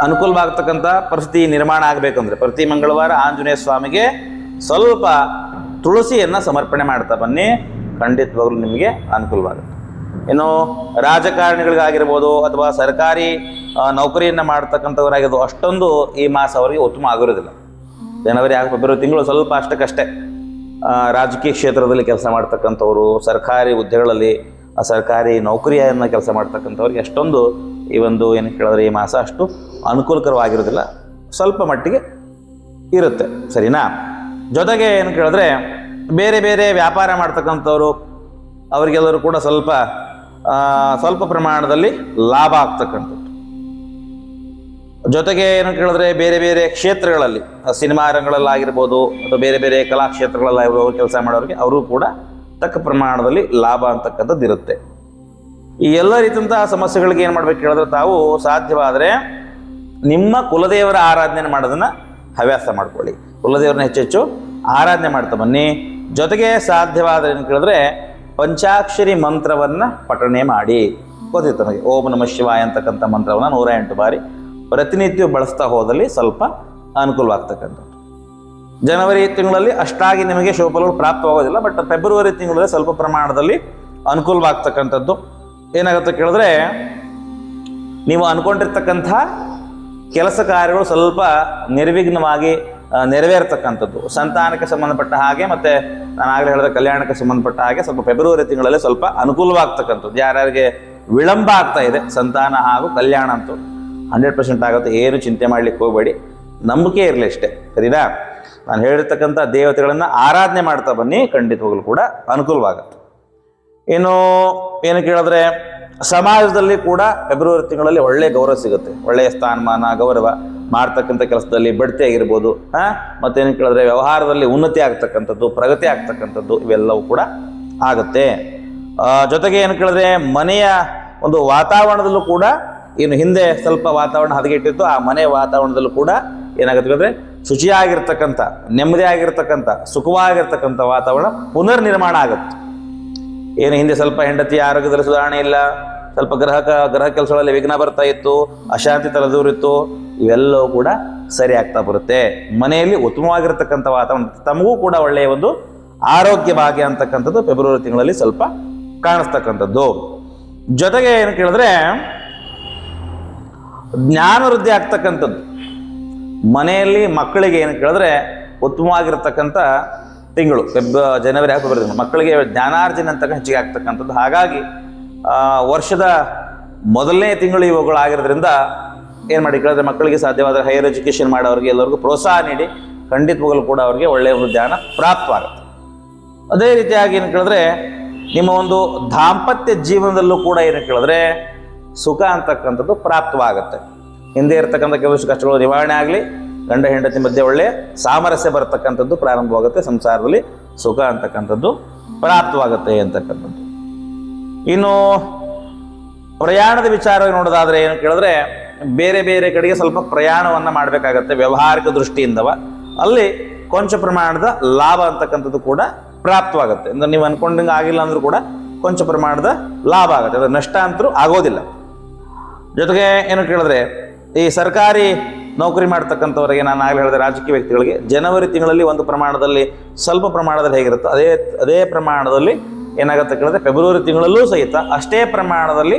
Speaker 1: ಅನುಕೂಲವಾಗ್ತಕ್ಕಂಥ ಪರಿಸ್ಥಿತಿ ನಿರ್ಮಾಣ ಆಗಬೇಕಂದ್ರೆ, ಪ್ರತಿ ಮಂಗಳವಾರ ಆಂಜನೇಯ ಸ್ವಾಮಿಗೆ ಸ್ವಲ್ಪ ತುಳಸಿಯನ್ನು ಸಮರ್ಪಣೆ ಮಾಡ್ತಾ ಬನ್ನಿ. ಖಂಡಿತವಾಗ್ಲೂ ನಿಮಗೆ ಅನುಕೂಲವಾಗುತ್ತೆ. ಇನ್ನು ರಾಜಕಾರಣಿಗಳಿಗಾಗಿರ್ಬೋದು ಅಥವಾ ಸರ್ಕಾರಿ ನೌಕರಿಯನ್ನು ಮಾಡ್ತಕ್ಕಂಥವರಾಗಿರ್ಬೋದು, ಅಷ್ಟೊಂದು ಈ ಮಾಸ ಅವರಿಗೆ ಉತ್ತಮ ಆಗಿರೋದಿಲ್ಲ ಜನವರಿ ಆಗ ಫೆಬ್ರವರಿ ತಿಂಗಳು ಸ್ವಲ್ಪ ಅಷ್ಟಕ್ಕಷ್ಟೇ ರಾಜಕೀಯ ಕ್ಷೇತ್ರದಲ್ಲಿ ಕೆಲಸ ಮಾಡ್ತಕ್ಕಂಥವ್ರು, ಸರ್ಕಾರಿ ಹುದ್ದೆಗಳಲ್ಲಿ ಸರ್ಕಾರಿ ನೌಕರಿಯನ್ನು ಕೆಲಸ ಮಾಡ್ತಕ್ಕಂಥವ್ರಿಗೆ ಅಷ್ಟೊಂದು ಈ ಒಂದು ಏನು ಕೇಳಿದ್ರೆ ಈ ಮಾಸ ಅಷ್ಟು ಅನುಕೂಲಕರವಾಗಿರೋದಿಲ್ಲ ಸ್ವಲ್ಪ ಮಟ್ಟಿಗೆ ಇರುತ್ತೆ. ಸರಿನಾ? ಜೊತೆಗೆ ಏನು ಕೇಳಿದ್ರೆ ಬೇರೆ ಬೇರೆ ವ್ಯಾಪಾರ ಮಾಡ್ತಕ್ಕಂಥವ್ರು, ಅವರಿಗೆಲ್ಲರೂ ಕೂಡ ಸ್ವಲ್ಪ ಸ್ವಲ್ಪ ಪ್ರಮಾಣದಲ್ಲಿ ಲಾಭ ಆಗ್ತಕ್ಕಂಥದ್ದು. ಜೊತೆಗೆ ಏನು ಕೇಳಿದ್ರೆ ಬೇರೆ ಬೇರೆ ಕ್ಷೇತ್ರಗಳಲ್ಲಿ ಸಿನಿಮಾ ರಂಗಗಳಲ್ಲಾಗಿರ್ಬೋದು ಅಥವಾ ಬೇರೆ ಬೇರೆ ಕಲಾ ಕ್ಷೇತ್ರಗಳಲ್ಲಾಗಿರ್ಬೋದು ಕೆಲಸ ಮಾಡೋರಿಗೆ ಅವರು ಕೂಡ ತಕ್ಕ ಪ್ರಮಾಣದಲ್ಲಿ ಲಾಭ ಅಂತಕ್ಕಂಥದ್ದು ಇರುತ್ತೆ. ಈ ಎಲ್ಲ ರೀತಿಯಂತಹ ಸಮಸ್ಯೆಗಳಿಗೆ ಏನು ಮಾಡ್ಬೇಕು ಹೇಳಿದ್ರೆ ತಾವು ಸಾಧ್ಯವಾದರೆ ನಿಮ್ಮ ಕುಲದೇವರ ಆರಾಧನೆ ಮಾಡೋದನ್ನ ಹವ್ಯಾಸ ಮಾಡ್ಕೊಳ್ಳಿ. ಕುಲದೇವರನ್ನ ಹೆಚ್ಚೆಚ್ಚು ಆರಾಧನೆ ಮಾಡ್ತಾ ಬನ್ನಿ. ಜೊತೆಗೆ ಸಾಧ್ಯವಾದರೆ ಏನು ಕೇಳಿದ್ರೆ ಪಂಚಾಕ್ಷರಿ ಮಂತ್ರವನ್ನು ಪಠಣೆ ಮಾಡಿ. ಗೊತ್ತಿತ್ತು ನನಗೆ ಓಂ ನಮಃ ಶಿವಾಯ ಅಂತಕ್ಕಂಥ ಮಂತ್ರವನ್ನು ನೂರ ಎಂಟು ಬಾರಿ ಪ್ರತಿನಿತ್ಯ ಬಳಸ್ತಾ ಹೋದಲ್ಲಿ ಸ್ವಲ್ಪ ಅನುಕೂಲವಾಗ್ತಕ್ಕಂಥದ್ದು. ಜನವರಿ ತಿಂಗಳಲ್ಲಿ ಅಷ್ಟಾಗಿ ನಿಮಗೆ ಶುಭಫಲಗಳು ಪ್ರಾಪ್ತವಾಗೋದಿಲ್ಲ ಬಟ್ ಫೆಬ್ರವರಿ ತಿಂಗಳಲ್ಲಿ ಸ್ವಲ್ಪ ಪ್ರಮಾಣದಲ್ಲಿ ಅನುಕೂಲವಾಗ್ತಕ್ಕಂಥದ್ದು. ಏನಾಗುತ್ತೆ ಕೇಳಿದ್ರೆ, ನೀವು ಅನ್ಕೊಂಡಿರ್ತಕ್ಕಂಥ ಕೆಲಸ ಕಾರ್ಯಗಳು ಸ್ವಲ್ಪ ನಿರ್ವಿಘ್ನವಾಗಿ ನೆರವೇರ್ತಕ್ಕಂಥದ್ದು. ಸಂತಾನಕ್ಕೆ ಸಂಬಂಧಪಟ್ಟ ಹಾಗೆ ಮತ್ತೆ ನಾನು ಆಗಲೇ ಹೇಳಿದ ಕಲ್ಯಾಣಕ್ಕೆ ಸಂಬಂಧಪಟ್ಟ ಹಾಗೆ ಸ್ವಲ್ಪ ಫೆಬ್ರವರಿ ತಿಂಗಳಲ್ಲಿ ಸ್ವಲ್ಪ ಅನುಕೂಲವಾಗ್ತಕ್ಕಂಥದ್ದು. ಯಾರ್ಯಾರಿಗೆ ವಿಳಂಬ ಆಗ್ತಾ ಇದೆ, ಸಂತಾನ ಹಾಗೂ ಕಲ್ಯಾಣ ಅಂತೂ. ಹಂಡ್ರೆಡ್ ಪರ್ಸೆಂಟ್ ಆಗುತ್ತೆ, ಏನು ಚಿಂತೆ ಮಾಡ್ಲಿಕ್ಕೆ ಹೋಗಬೇಡಿ. ನಂಬಿಕೆ ಇರಲಿ ಅಷ್ಟೇ, ಸರಿನಾ? ನಾನು ಹೇಳಿರ್ತಕ್ಕಂಥ ದೇವತೆಗಳನ್ನು ಆರಾಧನೆ ಮಾಡ್ತಾ ಬನ್ನಿ, ಖಂಡಿತವಾಗ್ಲೂ ಕೂಡ ಅನುಕೂಲವಾಗುತ್ತೆ. ಇನ್ನು ಏನು ಕೇಳಿದ್ರೆ, ಸಮಾಜದಲ್ಲಿ ಕೂಡ ಫೆಬ್ರವರಿ ತಿಂಗಳಲ್ಲಿ ಒಳ್ಳೆ ಗೌರವ ಸಿಗುತ್ತೆ. ಒಳ್ಳೆಯ ಸ್ಥಾನಮಾನ, ಗೌರವ ಮಾಡ್ತಕ್ಕಂಥ ಕೆಲಸದಲ್ಲಿ ಬಡ್ತಿ ಆಗಿರ್ಬೋದು, ಹಾಂ? ಮತ್ತೇನು ಕೇಳಿದ್ರೆ, ವ್ಯವಹಾರದಲ್ಲಿ ಉನ್ನತಿ ಆಗ್ತಕ್ಕಂಥದ್ದು, ಪ್ರಗತಿ ಆಗ್ತಕ್ಕಂಥದ್ದು, ಇವೆಲ್ಲವೂ ಕೂಡ ಆಗುತ್ತೆ. ಜೊತೆಗೆ ಏನು ಕೇಳಿದ್ರೆ, ಮನೆಯ ಒಂದು ವಾತಾವರಣದಲ್ಲೂ ಕೂಡ ಏನು ಹಿಂದೆ ಸ್ವಲ್ಪ ವಾತಾವರಣ ಹದಗೆಟ್ಟಿತ್ತು, ಆ ಮನೆ ವಾತಾವರಣದಲ್ಲೂ ಕೂಡ ಏನಾಗುತ್ತೆ ಅಂದರೆ ಶುಚಿಯಾಗಿರ್ತಕ್ಕಂಥ, ನೆಮ್ಮದಿ ಆಗಿರ್ತಕ್ಕಂಥ, ಸುಖವಾಗಿರ್ತಕ್ಕಂಥ ವಾತಾವರಣ ಪುನರ್ ನಿರ್ಮಾಣ ಆಗುತ್ತೆ. ಏನು ಹಿಂದೆ ಸ್ವಲ್ಪ ಹೆಂಡತಿ ಆರೋಗ್ಯದಲ್ಲಿ ಸುಧಾರಣೆ ಇಲ್ಲ, ಸ್ವಲ್ಪ ಗ್ರಹ ಗ್ರಹ ಕೆಲಸಗಳಲ್ಲಿ ವಿಘ್ನ ಬರ್ತಾ ಇತ್ತು, ಅಶಾಂತಿ ತಲೆದೂರಿತ್ತು, ಇವೆಲ್ಲವೂ ಕೂಡ ಸರಿ ಆಗ್ತಾ ಬರುತ್ತೆ. ಮನೆಯಲ್ಲಿ ಉತ್ತಮವಾಗಿರ್ತಕ್ಕಂಥ ವಾತಾವರಣ, ತಮಗೂ ಕೂಡ ಒಳ್ಳೆಯ ಒಂದು ಆರೋಗ್ಯ ಭಾಗ್ಯ ಅಂತಕ್ಕಂಥದ್ದು ಫೆಬ್ರವರಿ ತಿಂಗಳಲ್ಲಿ ಸ್ವಲ್ಪ ಕಾಣಿಸ್ತಕ್ಕಂಥದ್ದು. ಜೊತೆಗೆ ಏನು ಕೇಳಿದ್ರೆ ಜ್ಞಾನ ವೃದ್ಧಿ ಆಗ್ತಕ್ಕಂಥದ್ದು. ಮನೆಯಲ್ಲಿ ಮಕ್ಕಳಿಗೆ ಏನು ಕೇಳಿದ್ರೆ ಉತ್ತಮವಾಗಿರ್ತಕ್ಕಂಥ ತಿಂಗಳು ಫೆಬ್ ಜನವರಿ ಹಾಕಿ ಮಕ್ಕಳಿಗೆ ಜ್ಞಾನಾರ್ಜನೆ ಅಂತ ಹೆಚ್ಚಿಗೆ ಆಗ್ತಕ್ಕಂಥದ್ದು. ಹಾಗಾಗಿ ವರ್ಷದ ಮೊದಲನೇ ತಿಂಗಳು ಇವುಗಳಾಗಿರೋದ್ರಿಂದ ಏನು ಮಾಡಿ ಕೇಳಿದ್ರೆ ಮಕ್ಕಳಿಗೆ ಸಾಧ್ಯವಾದರೆ ಹೈಯರ್ ಎಜುಕೇಷನ್ ಮಾಡೋರಿಗೆ ಎಲ್ಲರಿಗೂ ಪ್ರೋತ್ಸಾಹ ನೀಡಿ ಖಂಡಿತವಾಗಲೂ ಕೂಡ ಅವರಿಗೆ ಒಳ್ಳೆಯ ಒಂದು ಜ್ಞಾನ ಪ್ರಾಪ್ತವಾಗುತ್ತೆ. ಅದೇ ರೀತಿಯಾಗಿ ಏನು ಕೇಳಿದ್ರೆ ನಿಮ್ಮ ಒಂದು ದಾಂಪತ್ಯ ಜೀವನದಲ್ಲೂ ಕೂಡ ಏನು ಕೇಳಿದ್ರೆ ಸುಖ ಅಂತಕ್ಕಂಥದ್ದು ಪ್ರಾಪ್ತವಾಗುತ್ತೆ. ಹಿಂದೆ ಇರತಕ್ಕಂಥ ಕೆಲವಷ್ಟು ಕಷ್ಟಗಳು ನಿವಾರಣೆ ಆಗಲಿ, ಗಂಡ ಹೆಂಡತಿ ಮಧ್ಯೆ ಒಳ್ಳೆಯ ಸಾಮರಸ್ಯ ಬರತಕ್ಕಂಥದ್ದು ಪ್ರಾರಂಭವಾಗುತ್ತೆ, ಸಂಸಾರದಲ್ಲಿ ಸುಖ ಅಂತಕ್ಕಂಥದ್ದು ಪ್ರಾಪ್ತವಾಗುತ್ತೆ ಅಂತಕ್ಕಂಥದ್ದು. ಇನ್ನು ಪ್ರಯಾಣದ ವಿಚಾರವಾಗಿ ನೋಡೋದಾದ್ರೆ ಏನು ಕೇಳಿದ್ರೆ, ಬೇರೆ ಬೇರೆ ಕಡೆಗೆ ಸ್ವಲ್ಪ ಪ್ರಯಾಣವನ್ನು ಮಾಡಬೇಕಾಗತ್ತೆ, ವ್ಯವಹಾರಿಕ ದೃಷ್ಟಿಯಿಂದವ. ಅಲ್ಲಿ ಕೊಂಚ ಪ್ರಮಾಣದ ಲಾಭ ಅಂತಕ್ಕಂಥದ್ದು ಕೂಡ ಪ್ರಾಪ್ತವಾಗುತ್ತೆ. ಅಂದ್ರೆ ನೀವು ಅನ್ಕೊಂಡಂಗೆ ಆಗಿಲ್ಲ ಅಂದ್ರೂ ಕೂಡ ಕೊಂಚ ಪ್ರಮಾಣದ ಲಾಭ ಆಗುತ್ತೆ. ಅದು ನಷ್ಟ ಅಂತರೂ ಆಗೋದಿಲ್ಲ. ಜೊತೆಗೆ ಏನು ಕೇಳಿದ್ರೆ, ಈ ಸರ್ಕಾರಿ ನೌಕರಿ ಮಾಡ್ತಕ್ಕಂಥವರಿಗೆ ನಾನು ಆಗಲೇ ಹೇಳಿದೆ ರಾಜಕೀಯ ವ್ಯಕ್ತಿಗಳಿಗೆ, ಜನವರಿ ತಿಂಗಳಲ್ಲಿ ಒಂದು ಪ್ರಮಾಣದಲ್ಲಿ, ಸ್ವಲ್ಪ ಪ್ರಮಾಣದಲ್ಲಿ ಹೇಗಿರುತ್ತೋ ಅದೇ ಅದೇ ಪ್ರಮಾಣದಲ್ಲಿ ಏನಾಗುತ್ತೆ ಕೇಳಿದ್ರೆ, ಫೆಬ್ರವರಿ ತಿಂಗಳಲ್ಲೂ ಸಹಿತ ಅಷ್ಟೇ ಪ್ರಮಾಣದಲ್ಲಿ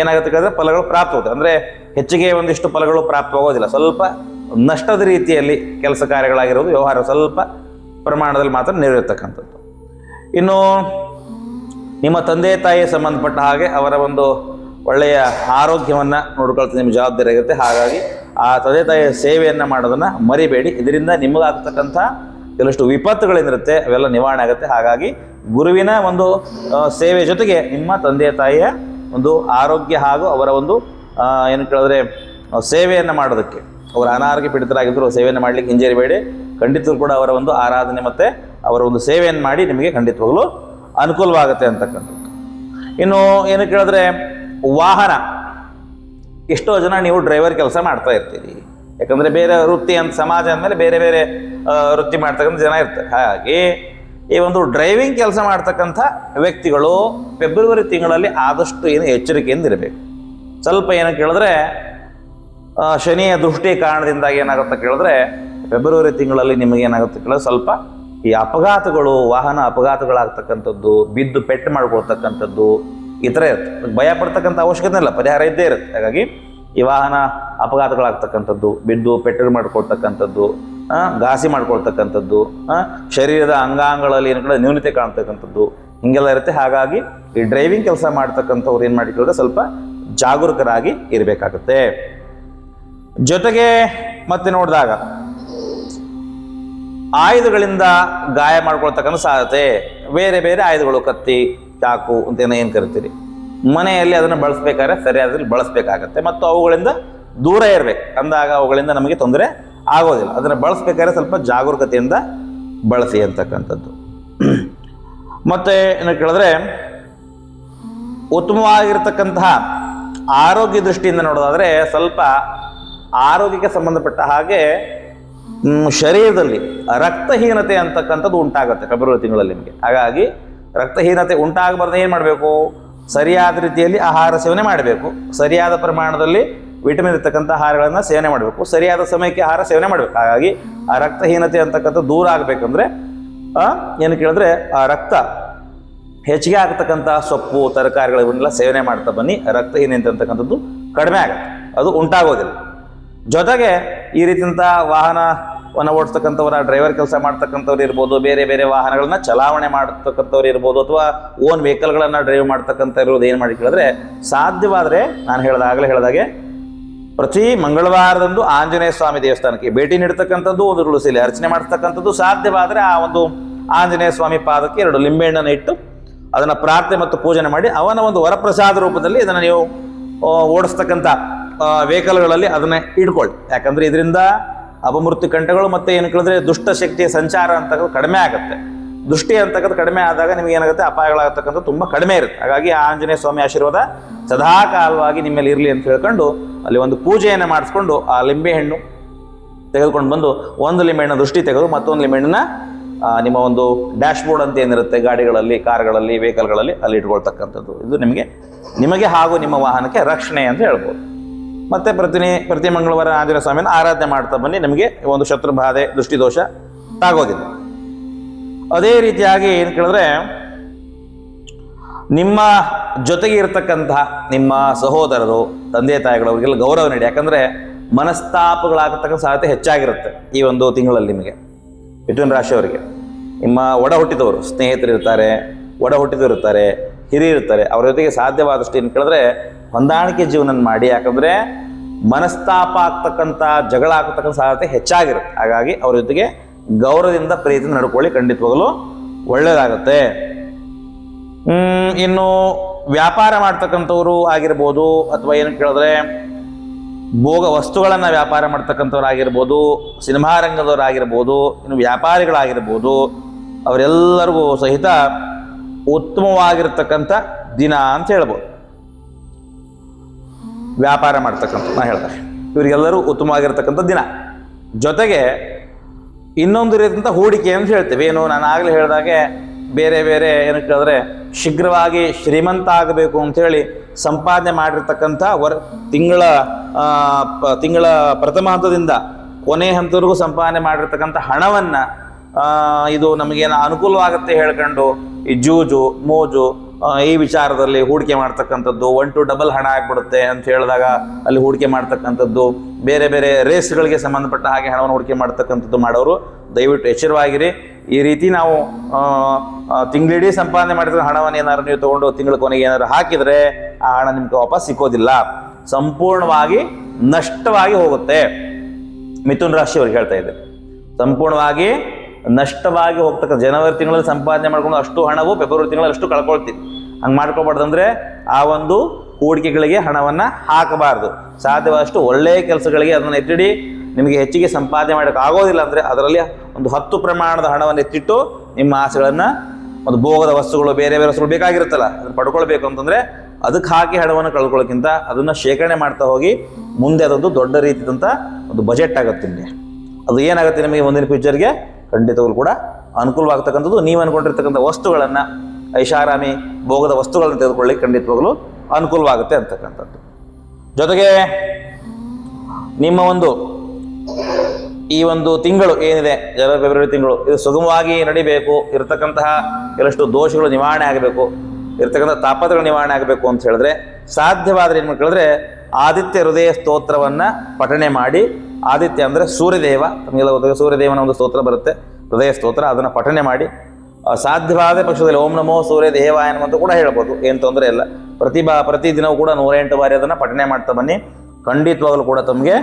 Speaker 1: ಏನಾಗುತ್ತೆ ಕೇಳಿದ್ರೆ ಫಲಗಳು ಪ್ರಾಪ್ತವಾಗುತ್ತೆ ಅಂದರೆ ಹೆಚ್ಚಿಗೆ ಒಂದಿಷ್ಟು ಫಲಗಳು ಪ್ರಾಪ್ತವಾಗೋದಿಲ್ಲ ಸ್ವಲ್ಪ ನಷ್ಟದ ರೀತಿಯಲ್ಲಿ ಕೆಲಸ ಕಾರ್ಯಗಳಾಗಿರೋದು, ವ್ಯವಹಾರ ಸ್ವಲ್ಪ ಪ್ರಮಾಣದಲ್ಲಿ ಮಾತ್ರ ನೆರವೇರ್ತಕ್ಕಂಥದ್ದು. ಇನ್ನು ನಿಮ್ಮ ತಂದೆ ತಾಯಿ ಸಂಬಂಧಪಟ್ಟ ಹಾಗೆ ಅವರ ಒಂದು ಒಳ್ಳೆಯ ಆರೋಗ್ಯವನ್ನು ನೋಡ್ಕೊಳ್ತಾ ನಿಮ್ಮ ಜವಾಬ್ದಾರಿ ಆಗುತ್ತೆ ಹಾಗಾಗಿ ಆ ತಂದೆ ತಾಯಿಯ ಸೇವೆಯನ್ನು ಮಾಡೋದನ್ನು ಮರಿಬೇಡಿ. ಇದರಿಂದ ನಿಮಗಾಗ್ತಕ್ಕಂಥ ಕೆಲವಷ್ಟು ವಿಪತ್ತುಗಳೇನಿರುತ್ತೆ ಅವೆಲ್ಲ ನಿವಾರಣೆ ಆಗುತ್ತೆ. ಹಾಗಾಗಿ ಗುರುವಿನ ಒಂದು ಸೇವೆ ಜೊತೆಗೆ ನಿಮ್ಮ ತಂದೆ ತಾಯಿಯ ಒಂದು ಆರೋಗ್ಯ ಹಾಗೂ ಅವರ ಒಂದು ಏನು ಕೇಳಿದ್ರೆ ಸೇವೆಯನ್ನು ಮಾಡೋದಕ್ಕೆ. ಅವರ ಅನಾರೋಗ್ಯ ಪೀಡಿತರಾಗಿದ್ದರು ಸೇವೆಯನ್ನು ಮಾಡಲಿಕ್ಕೆ ಹಿಂಜರಿಬೇಡಿ ಖಂಡಿತವೂ ಕೂಡ ಅವರ ಒಂದು ಆರಾಧನೆ ಮತ್ತು ಅವರ ಒಂದು ಸೇವೆಯನ್ನು ಮಾಡಿ ನಿಮಗೆ ಖಂಡಿತವಾಗಲೂ ಅನುಕೂಲವಾಗುತ್ತೆ ಅಂತಕ್ಕಂಥದ್ದು. ಇನ್ನು ಏನು ಕೇಳಿದ್ರೆ ವಾಹನ. ಎಷ್ಟೋ ಜನ ನೀವು ಡ್ರೈವರ್ ಕೆಲಸ ಮಾಡ್ತಾ ಇರ್ತೀರಿ. ಯಾಕಂದರೆ ಬೇರೆ ವೃತ್ತಿ ಅಂತ ಸಮಾಜ ಅಂದಮೇಲೆ ಬೇರೆ ಬೇರೆ ವೃತ್ತಿ ಮಾಡ್ತಕ್ಕಂಥ ಜನ ಇರ್ತಾರೆ. ಹಾಗಾಗಿ ಈ ಒಂದು ಡ್ರೈವಿಂಗ್ ಕೆಲಸ ಮಾಡ್ತಕ್ಕಂಥ ವ್ಯಕ್ತಿಗಳು ಫೆಬ್ರವರಿ ತಿಂಗಳಲ್ಲಿ ಆದಷ್ಟು ಏನು ಎಚ್ಚರಿಕೆಯಿಂದ ಇರಬೇಕು ಸ್ವಲ್ಪ ಏನು ಕೇಳಿದ್ರೆ ಶನಿಯ ದೃಷ್ಟಿ ಕಾರಣದಿಂದಾಗಿ ಏನಾಗುತ್ತೆ ಕೇಳಿದ್ರೆ, ಫೆಬ್ರವರಿ ತಿಂಗಳಲ್ಲಿ ನಿಮಗೆ ಏನಾಗುತ್ತೆ ಕೇಳಿದ್ರೆ ಸ್ವಲ್ಪ ಈ ಅಪಘಾತಗಳು, ವಾಹನ ಅಪಘಾತಗಳಾಗ್ತಕ್ಕಂಥದ್ದು, ಬಿದ್ದು ಪೆಟ್ಟು ಮಾಡ್ಕೊಳ್ತಕ್ಕಂಥದ್ದು ಈ ಥರ ಇರುತ್ತೆ. ಭಯ ಪಡ್ತಕ್ಕಂಥ ಅವಶ್ಯಕತೆ ಇಲ್ಲ, ಪರಿಹಾರ ಇದ್ದೇ ಇರುತ್ತೆ. ಹಾಗಾಗಿ ಈ ವಾಹನ ಅಪಘಾತಗಳಾಗ್ತಕ್ಕಂಥದ್ದು, ಬಿದ್ದು ಪೆಟ್ರೋಲ್ ಮಾಡ್ಕೊಳ್ತಕ್ಕಂಥದ್ದು ಘಾಸಿ ಮಾಡ್ಕೊಳ್ತಕ್ಕಂಥದ್ದು ಶರೀರದ ಅಂಗಾಂಗಗಳಲ್ಲಿ ಏನು ಕಡೆ ನ್ಯೂನತೆ ಕಾಣ್ತಕ್ಕಂಥದ್ದು, ಹಿಂಗೆಲ್ಲ ಇರುತ್ತೆ. ಹಾಗಾಗಿ ಈ ಡ್ರೈವಿಂಗ್ ಕೆಲಸ ಮಾಡ್ತಕ್ಕಂಥವ್ರು ಏನು ಮಾಡಿಕೊಳ್ಳೋದು ಸ್ವಲ್ಪ ಜಾಗರೂಕರಾಗಿ ಇರಬೇಕಾಗುತ್ತೆ. ಜೊತೆಗೆ ಮತ್ತೆ ನೋಡಿದಾಗ, ಆಯುಧಗಳಿಂದ ಗಾಯ ಮಾಡ್ಕೊಳ್ತಕ್ಕಂಥ ಸಾಧ್ಯತೆ, ಬೇರೆ ಬೇರೆ ಆಯುಧಗಳು ಕತ್ತಿ ಚಾಕು ಅಂತ ಏನೋ ಏನು ಕರಿತೀರಿ? ಮನೆಯಲ್ಲಿ ಅದನ್ನು ಬಳಸ್ಬೇಕಾದ್ರೆ ಸರಿಯಾದಲ್ಲಿ ಬಳಸಬೇಕಾಗತ್ತೆ. ಮತ್ತು ಅವುಗಳಿಂದ ದೂರ ಇರಬೇಕು. ಅಂದಾಗ ಅವುಗಳಿಂದ ನಮಗೆ ತೊಂದರೆ ಆಗೋದಿಲ್ಲ. ಅದನ್ನು ಬಳಸ್ಬೇಕಾದ್ರೆ ಸ್ವಲ್ಪ ಜಾಗರೂಕತೆಯಿಂದ ಬಳಸಿ ಅಂತಕ್ಕಂಥದ್ದು. ಮತ್ತೆ ಏನು ಕೇಳಿದ್ರೆ, ಉತ್ತಮವಾಗಿರ್ತಕ್ಕಂತಹ ಆರೋಗ್ಯ ದೃಷ್ಟಿಯಿಂದ ನೋಡೋದಾದ್ರೆ ಸ್ವಲ್ಪ ಆರೋಗ್ಯಕ್ಕೆ ಸಂಬಂಧಪಟ್ಟ ಹಾಗೆ ಶರೀರದಲ್ಲಿ ರಕ್ತಹೀನತೆ ಅಂತಕ್ಕಂಥದ್ದು ಉಂಟಾಗುತ್ತೆ ಫೆಬ್ರವರಿ ತಿಂಗಳಲ್ಲಿ ನಿಮಗೆ. ಹಾಗಾಗಿ ರಕ್ತಹೀನತೆ ಉಂಟಾಗಬಾರ್ದು ಏನು ಮಾಡಬೇಕು? ಸರಿಯಾದ ರೀತಿಯಲ್ಲಿ ಆಹಾರ ಸೇವನೆ ಮಾಡಬೇಕು. ಸರಿಯಾದ ಪ್ರಮಾಣದಲ್ಲಿ ವಿಟಮಿನ್ ಇರ್ತಕ್ಕಂಥ ಆಹಾರಗಳನ್ನು ಸೇವನೆ ಮಾಡಬೇಕು. ಸರಿಯಾದ ಸಮಯಕ್ಕೆ ಆಹಾರ ಸೇವನೆ ಮಾಡಬೇಕು. ಹಾಗಾಗಿ ಆ ರಕ್ತಹೀನತೆ ಅಂತಕ್ಕಂಥ ದೂರ ಆಗಬೇಕಂದ್ರೆ ಏನು ಕೇಳಿದ್ರೆ, ಆ ರಕ್ತ ಹೆಚ್ಚಿಗೆ ಆಗ್ತಕ್ಕಂಥ ಸೊಪ್ಪು, ತರಕಾರಿಗಳು ಇವನ್ನೆಲ್ಲ ಸೇವನೆ ಮಾಡ್ತಾ ಬನ್ನಿ. ರಕ್ತಹೀನತೆ ಅಂತಕ್ಕಂಥದ್ದು ಕಡಿಮೆ ಆಗುತ್ತೆ. ಅದು ಉಂಟಾಗೋದಿಲ್ಲ. ಜೊತೆಗೆ ಈ ರೀತಿಯಂಥ ವಾಹನವನ್ನು ಓಡಿಸ್ತಕ್ಕಂಥವ್ರ ಡ್ರೈವರ್ ಕೆಲಸ ಮಾಡ್ತಕ್ಕಂಥವ್ರು ಇರ್ಬೋದು, ಬೇರೆ ಬೇರೆ ವಾಹನಗಳನ್ನ ಚಲಾವಣೆ ಮಾಡ್ತಕ್ಕಂಥವ್ರು ಇರ್ಬೋದು ಅಥವಾ ಓನ್ ವೆಹಿಕಲ್ಗಳನ್ನು ಡ್ರೈವ್ ಮಾಡ್ತಕ್ಕಂಥ ಇರೋದು ಏನು ಮಾಡಿ ಕೇಳಿದ್ರೆ ಸಾಧ್ಯವಾದರೆ ನಾನು ಹೇಳ್ದಾಗಲೇ ಹೇಳ್ದಾಗೆ ಪ್ರತಿ ಮಂಗಳವಾರದಂದು ಆಂಜನೇಯ ಸ್ವಾಮಿ ದೇವಸ್ಥಾನಕ್ಕೆ ಭೇಟಿ ನೀಡ್ತಕ್ಕಂಥದ್ದು, ಒಂದು ತುಳಸಿಲಿ ಅರ್ಚನೆ ಮಾಡ್ತಕ್ಕಂಥದ್ದು ಸಾಧ್ಯವಾದರೆ ಆ ಒಂದು ಆಂಜನೇಯ ಸ್ವಾಮಿ ಪಾದಕ್ಕೆ ಎರಡು ಲಿಂಬೆಹಣ್ಣನ್ನು ಇಟ್ಟು ಅದನ್ನು ಪ್ರಾರ್ಥನೆ ಮತ್ತು ಪೂಜನೆ ಮಾಡಿ ಅವನ ಒಂದು ವರಪ್ರಸಾದ ರೂಪದಲ್ಲಿ ಇದನ್ನು ನೀವು ಓಡಿಸ್ತಕ್ಕಂಥ ವೆಹಿಕಲ್ಗಳಲ್ಲಿ ಅದನ್ನೇ ಇಟ್ಕೊಳ್ಳಿ. ಯಾಕಂದರೆ ಇದರಿಂದ ಅಪಮೃತ್ಯು ಕಂಠಗಳು ಮತ್ತೆ ಏನು ಕೇಳಿದ್ರೆ ದುಷ್ಟ ಶಕ್ತಿಯ ಸಂಚಾರ ಅಂತಕ್ಕಂಥ ಕಡಿಮೆ ಆಗುತ್ತೆ. ದೃಷ್ಟಿ ಅಂತಕ್ಕಂಥ ಕಡಿಮೆ ಆದಾಗ ನಿಮಗೆ ಏನಾಗುತ್ತೆ? ಅಪಾಯಗಳಾಗತಕ್ಕಂಥ ತುಂಬ ಕಡಿಮೆ ಇರುತ್ತೆ. ಹಾಗಾಗಿ ಆ ಆಂಜನೇಯ ಸ್ವಾಮಿ ಆಶೀರ್ವಾದ ಸದಾ ಕಾಲವಾಗಿ ನಿಮ್ಮಲ್ಲಿ ಇರಲಿ ಅಂತ ಹೇಳ್ಕೊಂಡು ಅಲ್ಲಿ ಒಂದು ಪೂಜೆಯನ್ನು ಮಾಡಿಸ್ಕೊಂಡು ಆ ಲಿಂಬೆ ಹೆಣ್ಣು ತೆಗೆದುಕೊಂಡು ಬಂದು ಒಂದು ಲಿಂಬೆಹಣ್ಣು ದೃಷ್ಟಿ ತೆಗೆದು ಮತ್ತೊಂದು ಲಿಂಬೆಹಣ್ಣನ್ನ ಆ, ನಿಮ್ಮ ಒಂದು ಡ್ಯಾಶ್ ಬೋರ್ಡ್ ಅಂತ ಏನಿರುತ್ತೆ? ಗಾಡಿಗಳಲ್ಲಿ ಕಾರ್ಗಳಲ್ಲಿ ವೆಹಿಕಲ್ಗಳಲ್ಲಿ ಅಲ್ಲಿ ಇಟ್ಕೊಳ್ತಕ್ಕಂಥದ್ದು. ಇದು ನಿಮಗೆ ನಿಮಗೆ ಹಾಗೂ ನಿಮ್ಮ ವಾಹನಕ್ಕೆ ರಕ್ಷಣೆ ಅಂತ ಹೇಳ್ಬೋದು. ಮತ್ತೆ ಪ್ರತಿ ಪ್ರತಿ ಮಂಗಳವಾರ ಆಂಜನೇಯ ಸ್ವಾಮಿಯನ್ನು ಆರಾಧನೆ ಮಾಡ್ತಾ ಬನ್ನಿ. ನಿಮಗೆ ಒಂದು ಶತ್ರು ಬಾಧೆ ದೃಷ್ಟಿದೋಷ ತಾಗೋದಿಲ್ಲ ಅದೇ ರೀತಿಯಾಗಿ ಏನು ಕೇಳಿದ್ರೆ, ನಿಮ್ಮ ಜೊತೆಗೆ ಇರತಕ್ಕಂತಹ ನಿಮ್ಮ ಸಹೋದರರು, ತಂದೆ ತಾಯಿಗಳು ಅವರಿಗೆಲ್ಲ ಗೌರವ ನೀಡಿ. ಯಾಕಂದ್ರೆ ಮನಸ್ತಾಪಗಳಾಗತಕ್ಕಂಥ ಸಾಧ್ಯತೆ ಹೆಚ್ಚಾಗಿರುತ್ತೆ ಈ ಒಂದು ತಿಂಗಳಲ್ಲಿ ನಿಮಗೆ. ಮಿಥುನ ರಾಶಿಯವರಿಗೆ. ನಿಮ್ಮ ಒಡ ಹುಟ್ಟಿದವರು ಸ್ನೇಹಿತರು ಇರ್ತಾರೆ ಒಡ ಹುಟ್ಟಿದವರು ಇರ್ತಾರೆ ಹಿರಿಯರಿರ್ತಾರೆ, ಅವ್ರ ಜೊತೆಗೆ ಸಾಧ್ಯವಾದಷ್ಟು ಏನು ಕೇಳಿದ್ರೆ ಹೊಂದಾಣಿಕೆ ಜೀವನ ಮಾಡಿ, ಯಾಕಂದ್ರೆ ಮನಸ್ತಾಪ ಆಗ್ತಕ್ಕಂಥ, ಜಗಳ ಆಗ್ತಕ್ಕಂಥ ಸಾಧ್ಯತೆ ಹೆಚ್ಚಾಗಿರುತ್ತೆ. ಹಾಗಾಗಿ ಅವ್ರ ಜೊತೆಗೆ ಗೌರವದಿಂದ ಪ್ರೀತಿಯಿಂದ ನಡ್ಕೊಳ್ಳಿ, ಖಂಡಿತವಾಗಲೂ ಒಳ್ಳೆಯದಾಗುತ್ತೆ ಇನ್ನು ವ್ಯಾಪಾರ ಮಾಡ್ತಕ್ಕಂಥವ್ರು ಆಗಿರ್ಬೋದು, ಅಥವಾ ಏನು ಕೇಳಿದ್ರೆ ಭೋಗ ವಸ್ತುಗಳನ್ನು ವ್ಯಾಪಾರ ಮಾಡ್ತಕ್ಕಂಥವ್ರು ಆಗಿರ್ಬೋದು ಸಿನಿಮಾ ರಂಗದವ್ರು ಆಗಿರ್ಬೋದು ಇನ್ನು ವ್ಯಾಪಾರಿಗಳಾಗಿರ್ಬೋದು, ಅವರೆಲ್ಲರಿಗೂ ಸಹಿತ ಉತ್ತಮವಾಗಿರ್ತಕ್ಕಂಥ ದಿನ ಅಂತ ಹೇಳ್ಬೋದು. ವ್ಯಾಪಾರ ಮಾಡ್ತಕ್ಕಂಥ ನಾ ಹೇಳ್ತಾರೆ ಇವರಿಗೆಲ್ಲರೂ ಉತ್ತಮವಾಗಿರ್ತಕ್ಕಂಥ ದಿನ. ಜೊತೆಗೆ ಇನ್ನೊಂದು ರೀತಿಯಂಥ ಹೂಡಿಕೆ ಅಂತ ಹೇಳ್ತೇವೆ. ಏನು, ನಾನು ಆಗಲೇ ಹೇಳಿದಾಗೆ ಬೇರೆ ಬೇರೆ ಏನು ಕೇಳಿದ್ರೆ ಶೀಘ್ರವಾಗಿ ಶ್ರೀಮಂತ ಆಗಬೇಕು ಅಂಥೇಳಿ ಸಂಪಾದನೆ ಮಾಡಿರ್ತಕ್ಕಂಥ ವರ್, ತಿಂಗಳ ತಿಂಗಳ ಪ್ರಥಮ ಹಂತದಿಂದ ಕೊನೆ ಹಂತವರೆಗೂ ಸಂಪಾದನೆ ಮಾಡಿರ್ತಕ್ಕಂಥ ಹಣವನ್ನು ಇದು ನಮಗೇನು ಅನುಕೂಲವಾಗುತ್ತೆ ಹೇಳ್ಕೊಂಡು, ಈ ಜೂಜು, ಮೋಜು ಈ ವಿಚಾರದಲ್ಲಿ ಹೂಡಿಕೆ ಮಾಡ್ತಕ್ಕಂಥದ್ದು ಒನ್ ಟು ಡಬಲ್ ಹಣ ಆಗ್ಬಿಡುತ್ತೆ ಅಂತ ಹೇಳಿದಾಗ ಅಲ್ಲಿ ಹೂಡಿಕೆ ಮಾಡ್ತಕ್ಕಂಥದ್ದು ಬೇರೆ ಬೇರೆ ರೇಸ್ಗಳಿಗೆ ಸಂಬಂಧಪಟ್ಟ ಹಾಗೆ ಹಣವನ್ನು ಹೂಡಿಕೆ ಮಾಡ್ತಕ್ಕಂಥದ್ದು ಮಾಡೋರು ದಯವಿಟ್ಟು ಎಚ್ಚರವಾಗಿರಿ. ಈ ರೀತಿ ನಾವು ತಿಂಗಳಿಡೀ ಸಂಪಾದನೆ ಮಾಡಿದ್ರೆ ಹಣವನ್ನು ಏನಾದ್ರು ನೀವು ತಗೊಂಡು ತಿಂಗಳ ಕೊನೆಗೆ ಏನಾದ್ರು ಹಾಕಿದ್ರೆ ಆ ಹಣ ನಿಮ್ಗೆ ವಾಪಸ್ ಸಿಕ್ಕೋದಿಲ್ಲ. ಸಂಪೂರ್ಣವಾಗಿ ನಷ್ಟವಾಗಿ ಹೋಗುತ್ತೆ. ಮಿಥುನ್ ರಾಶಿಯವ್ರಿಗೆ ಹೇಳ್ತಾ ಇದ್ದಾರೆ. ಸಂಪೂರ್ಣವಾಗಿ ನಷ್ಟವಾಗಿ ಹೋಗ್ತಕ್ಕ ಜನವರಿ ತಿಂಗಳಲ್ಲಿ ಸಂಪಾದನೆ ಮಾಡ್ಕೊಂಡು ಅಷ್ಟು ಹಣವು ಫೆಬ್ರವರಿ ತಿಂಗಳಲ್ಲಿ ಅಷ್ಟು ಕಳ್ಕೊಳ್ತೀವಿ. ಹಂಗೆ ಮಾಡ್ಕೊಬಾರ್ದಂದ್ರೆ ಆ ಒಂದು ಹೂಡಿಕೆಗಳಿಗೆ ಹಣವನ್ನು ಹಾಕಬಾರ್ದು. ಸಾಧ್ಯವಾದಷ್ಟು ಒಳ್ಳೆಯ ಕೆಲಸಗಳಿಗೆ ಅದನ್ನು ಎತ್ತಿಡಿ. ನಿಮಗೆ ಹೆಚ್ಚಿಗೆ ಸಂಪಾದನೆ ಮಾಡೋಕೆ ಆಗೋದಿಲ್ಲ ಅಂದರೆ ಅದರಲ್ಲಿ ಒಂದು ಹತ್ತು ಪ್ರಮಾಣದ ಹಣವನ್ನು ಎತ್ತಿಟ್ಟು ನಿಮ್ಮ ಆಸೆಗಳನ್ನು ಒಂದು ಭೋಗದ ವಸ್ತುಗಳು, ಬೇರೆ ಬೇರೆ ವಸ್ತುಗಳು ಬೇಕಾಗಿರುತ್ತಲ್ಲ, ಅದನ್ನು ಪಡ್ಕೊಳ್ಬೇಕು ಅಂತಂದರೆ ಅದಕ್ಕೆ ಹಾಕಿ ಹಣವನ್ನು ಕಳ್ಕೊಳ್ಳೋಕ್ಕಿಂತ ಅದನ್ನು ಶೇಖರಣೆ ಮಾಡ್ತಾ ಹೋಗಿ ಮುಂದೆ ಅದೊಂದು ದೊಡ್ಡ ರೀತಿಯಾದಂಥ ಒಂದು ಬಜೆಟ್ ಆಗುತ್ತೆ ನಿಮಗೆ. ಅದು ಏನಾಗುತ್ತೆ ನಿಮಗೆ ಮುಂದಿನ ಫ್ಯೂಚರ್ಗೆ ಖಂಡಿತವಾಗ್ಲೂ ಕೂಡ ಅನುಕೂಲವಾಗ್ತಕ್ಕಂಥದ್ದು. ನೀವು ಅನ್ಕೊಂಡಿರ್ತಕ್ಕಂಥ ವಸ್ತುಗಳನ್ನು, ಐಷಾರಾಮಿ ಭೋಗದ ವಸ್ತುಗಳನ್ನು ತೆಗೆದುಕೊಳ್ಳಿ ಖಂಡಿತವಾಗ್ಲೂ ಅನುಕೂಲವಾಗುತ್ತೆ ಅಂತಕ್ಕಂಥದ್ದು. ಜೊತೆಗೆ ನಿಮ್ಮ ಒಂದು, ಈ ಒಂದು ತಿಂಗಳು ಏನಿದೆ, ಜನವರಿ, ಫೆಬ್ರವರಿ ತಿಂಗಳು, ಇದು ಸುಗಮವಾಗಿ ನಡಿಬೇಕು, ಇರತಕ್ಕಂತಹ ಕೆಲಷ್ಟು ದೋಷಗಳು ನಿವಾರಣೆ ಆಗಬೇಕು, ಇರತಕ್ಕಂಥ ತಾಪತ್ರಗಳು ನಿವಾರಣೆ ಆಗಬೇಕು ಅಂತ ಹೇಳಿದ್ರೆ, ಸಾಧ್ಯವಾದರೆ ಏನು ಕೇಳಿದ್ರೆ ಆದಿತ್ಯ ಹೃದಯ ಸ್ತೋತ್ರವನ್ನು ಪಠಣೆ ಮಾಡಿ ಆದಿತ್ಯ ಅಂದರೆ ಸೂರ್ಯದೇವ. ತಮಗೆಲ್ಲ ಗೊತ್ತಾಗ ಸೂರ್ಯದೇವನ ಒಂದು ಸ್ತೋತ್ರ ಬರುತ್ತೆ. ಹೃದಯ ಸ್ತೋತ್ರ, ಅದನ್ನು ಪಠನೆ ಮಾಡಿ ಸಾಧ್ಯವಾದ ಪಕ್ಷದಲ್ಲಿ ಓಂ ನಮೋ ಸೂರ್ಯ ದೇವಾಯ ಅಂತ ಕೂಡ ಹೇಳ್ಬೋದು, ಏನು ತೊಂದರೆ ಇಲ್ಲ. ಪ್ರತಿಭಾ, ಪ್ರತಿದಿನವೂ ಕೂಡ ನೂರೆಂಟು ಬಾರಿ ಅದನ್ನು ಪಠನೆ ಮಾಡ್ತಾ ಬನ್ನಿ. ಖಂಡಿತವಾಗಲೂ ಕೂಡ ತಮಗೆ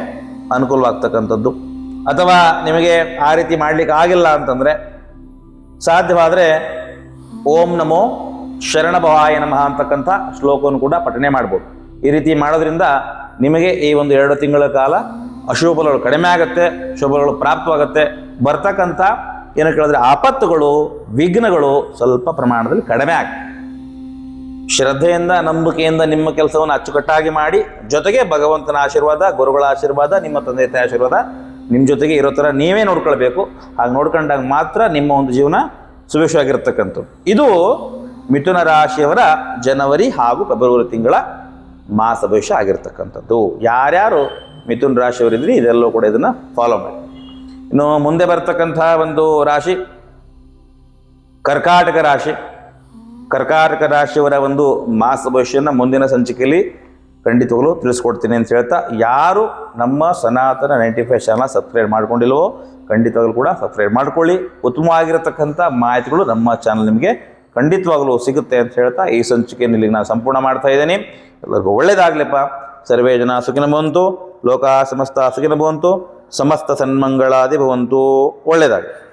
Speaker 1: ಅನುಕೂಲವಾಗ್ತಕ್ಕಂಥದ್ದು. ಅಥವಾ ನಿಮಗೆ ಆ ರೀತಿ ಮಾಡಲಿಕ್ಕೆ ಆಗಿಲ್ಲ ಅಂತಂದರೆ, ಸಾಧ್ಯವಾದರೆ ಓಂ ನಮೋ ಶರಣಭವಾಯ ನಮಃ ಅಂತಕ್ಕಂಥ ಶ್ಲೋಕವನ್ನು ಕೂಡ ಪಠನೆ ಮಾಡ್ಬೋದು. ಈ ರೀತಿ ಮಾಡೋದ್ರಿಂದ ನಿಮಗೆ ಈ ಒಂದು ಎರಡು ತಿಂಗಳ ಕಾಲ ಅಶುಭಗಳು ಕಡಿಮೆ ಆಗುತ್ತೆ ಶುಭಗಳು ಪ್ರಾಪ್ತವಾಗುತ್ತೆ. ಬರ್ತಕ್ಕಂಥ, ಏನು ಕೇಳಿದ್ರೆ ಆಪತ್ತುಗಳು, ವಿಘ್ನಗಳು ಸ್ವಲ್ಪ ಪ್ರಮಾಣದಲ್ಲಿ ಕಡಿಮೆ ಆಗ್ತದೆ ಶ್ರದ್ಧೆಯಿಂದ, ನಂಬಿಕೆಯಿಂದ ನಿಮ್ಮ ಕೆಲಸವನ್ನು ಅಚ್ಚುಕಟ್ಟಾಗಿ ಮಾಡಿ, ಜೊತೆಗೆ ಭಗವಂತನ ಆಶೀರ್ವಾದ, ಗುರುಗಳ ಆಶೀರ್ವಾದ, ನಿಮ್ಮ ತಂದೆ ತಾಯಿ ಆಶೀರ್ವಾದ ನಿಮ್ಮ ಜೊತೆಗೆ ಇರೋ ಥರ ನೀವೇ ನೋಡ್ಕೊಳ್ಬೇಕು. ಹಾಗೆ ನೋಡ್ಕೊಂಡಾಗ ಮಾತ್ರ ನಿಮ್ಮ ಒಂದು ಜೀವನ ಸುಭಿಕ್ಷವಾಗಿರ್ತಕ್ಕಂಥದ್ದು. ಇದು ಮಿಥುನ ರಾಶಿಯವರ ಜನವರಿ ಹಾಗೂ ಫೆಬ್ರವರಿ ತಿಂಗಳ ಮಾಸ ಭವಿಷ್ಯ ಆಗಿರ್ತಕ್ಕಂಥದ್ದು. ಯಾರ್ಯಾರು ಮಿಥುನ ರಾಶಿಯವರಿದ್ರಿ ಇದೆಲ್ಲವೂ ಕೂಡ ಇದನ್ನು ಫಾಲೋ ಮಾಡಿ. ಇನ್ನು ಮುಂದೆ ಬರ್ತಕ್ಕಂಥ ಒಂದು ರಾಶಿ, ಕರ್ಕಾಟಕ ರಾಶಿ. ಕರ್ಕಾಟಕ ರಾಶಿಯವರ ಒಂದು ಮಾಸ ಭವಿಷ್ಯನ ಮುಂದಿನ ಸಂಚಿಕೆಯಲ್ಲಿ ಖಂಡಿತವಾಗಲೂ ತಿಳಿಸ್ಕೊಡ್ತೀನಿ ಅಂತ ಹೇಳ್ತಾ, ಯಾರು ನಮ್ಮ Sanatana ninety five channel subscribe ಮಾಡ್ಕೊಂಡಿಲ್ವೋ, ಖಂಡಿತವಾಗಲೂ ಕೂಡ ಸಬ್ಸ್ಕ್ರೈಬ್ ಮಾಡ್ಕೊಳ್ಳಿ. ಉತ್ತಮವಾಗಿರತಕ್ಕಂಥ ಮಾಹಿತಿಗಳು ನಮ್ಮ ಚಾನಲ್ ನಿಮಗೆ ಖಂಡಿತವಾಗಲೂ ಸಿಗುತ್ತೆ ಅಂತ ಹೇಳ್ತಾ, ಈ ಸಂಚಿಕೆಯನ್ನು ಇಲ್ಲಿಗೆ ನಾನು ಸಂಪೂರ್ಣ ಮಾಡ್ತಾ ಇದ್ದೀನಿ. ಎಲ್ಲರಿಗೂ ಒಳ್ಳೇದಾಗ್ಲಿಪ್ಪ. ಸರ್ವೇ ಜನ ಸುಖಿನ ಭವಂತು ಲೋಕ ಸಮಸ್ತ ಸುಖಿನ ಭವಂತು ಸಮಸ್ತ ಸನ್ಮಂಗಳಾದಿ ಭವಂತು. ಒಳ್ಳೇದಾಗಲಿ.